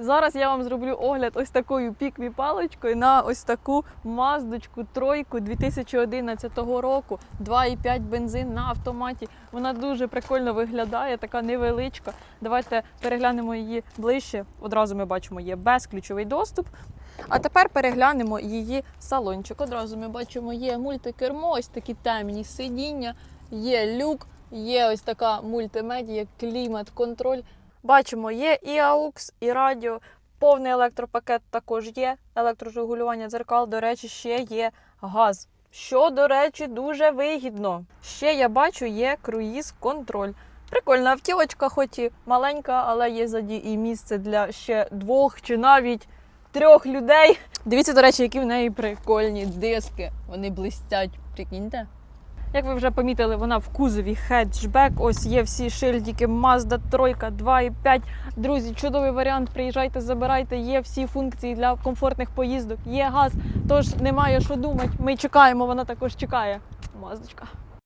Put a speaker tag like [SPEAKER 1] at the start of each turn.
[SPEAKER 1] Зараз я вам зроблю огляд ось такою пікві паличкою на ось таку маздочку тройку 2011 року. 2,5 бензин на автоматі. Вона дуже прикольно виглядає, така невеличка. Давайте переглянемо її ближче. Одразу ми бачимо, є безключовий доступ. А тепер переглянемо її салончик. Одразу ми бачимо, є мультикермо, ось такі темні сидіння, є люк, є ось така мультимедія, клімат-контроль. Бачимо, є і AUX, і радіо, повний електропакет також є, електрорегулювання дзеркал, до речі, ще є газ. Що, до речі, дуже вигідно. Ще я бачу, є круїз-контроль. Прикольна автівочка, хоч і маленька, але є заді і місце для ще двох чи навіть трьох людей. Дивіться, до речі, які в неї прикольні диски. Вони блистять, прикиньте. Як ви вже помітили, вона в кузові хеджбек. Ось є всі шильдики Mazda 3 2.5. Друзі, чудовий варіант. Приїжджайте, забирайте. Є всі функції для комфортних поїздок. Є газ, тож немає що думати. Ми чекаємо, вона також чекає. Маздочка.